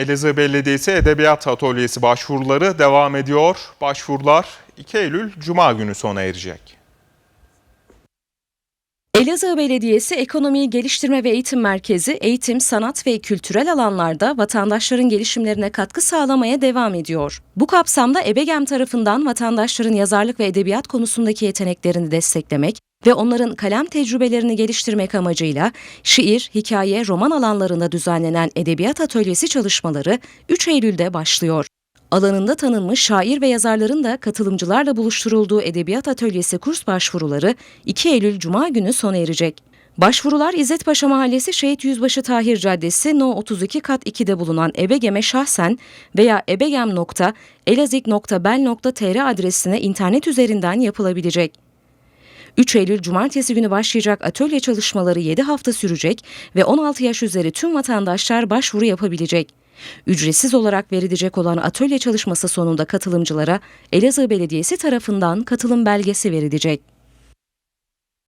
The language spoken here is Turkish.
Elazığ Belediyesi Edebiyat Atölyesi başvuruları devam ediyor. Başvurular 2 Eylül Cuma günü sona erecek. Elazığ Belediyesi Ekonomiyi Geliştirme ve Eğitim Merkezi eğitim, sanat ve kültürel alanlarda vatandaşların gelişimlerine katkı sağlamaya devam ediyor. Bu kapsamda EBEGEM tarafından vatandaşların yazarlık ve edebiyat konusundaki yeteneklerini desteklemek ve onların kalem tecrübelerini geliştirmek amacıyla şiir, hikaye, roman alanlarında düzenlenen edebiyat atölyesi çalışmaları 3 Eylül'de başlıyor. Alanında tanınmış şair ve yazarların da katılımcılarla buluşturulduğu edebiyat atölyesi kurs başvuruları 2 Eylül Cuma günü sona erecek. Başvurular İzzet Paşa Mahallesi Şehit Yüzbaşı Tahir Caddesi No 32 kat 2'de bulunan Ebegem'e şahsen veya ebegem.elazik.bel.tr adresine internet üzerinden yapılabilecek. 3 Eylül Cumartesi günü başlayacak atölye çalışmaları 7 hafta sürecek ve 16 yaş üzeri tüm vatandaşlar başvuru yapabilecek. Ücretsiz olarak verilecek olan atölye çalışması sonunda katılımcılara Elazığ Belediyesi tarafından katılım belgesi verilecek.